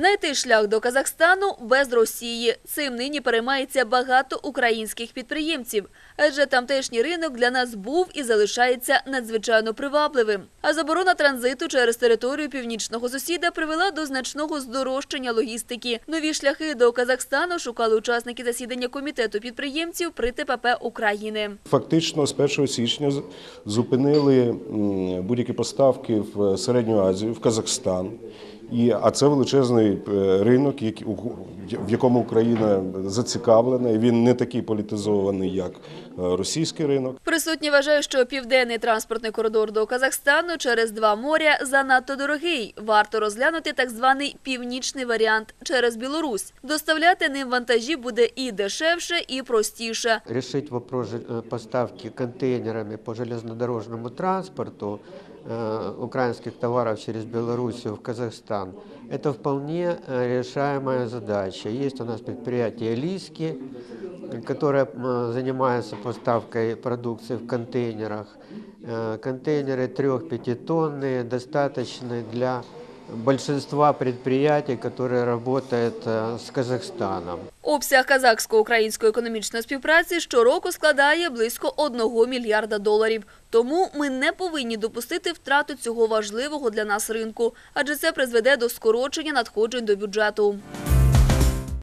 Знайти шлях до Казахстану без Росії. Цим нині переймається багато українських підприємців, адже тамтешній ринок для нас був і залишається надзвичайно привабливим. А заборона транзиту через територію північного сусіда привела до значного здорожчання логістики. Нові шляхи до Казахстану шукали учасники засідання комітету підприємців при ТПП України. Фактично з 1 січня зупинили будь-які поставки в Середню Азію, в Казахстан. І, а це величезний е, ринок, в якому Україна зацікавлена. І Він не такий політизований, як е, російський ринок. Присутні вважають, що південний транспортний коридор до Казахстану через два моря занадто дорогий. Варто розглянути так званий північний варіант через Білорусь. Доставляти ним вантажі буде і дешевше, і простіше. решить вопрос э, поставки контейнерами по железнодорожному транспорту украинских товаров через Белоруссию в Казахстан, это вполне э, решаемая задача. Есть у нас предприятие «Лиски», которое занимается поставкой продукции в контейнерах. Э, Контейнеры 3-5 тонны достаточны для большинства предприятий, которые работают з с Казахстаном. Обсяг казахсько-української економічної співпраці щороку складає близько 1 мільярда доларів. Тому ми не повинні допустити втрату цього важливого для нас ринку, адже це призведе до скорочення надходжень до бюджету.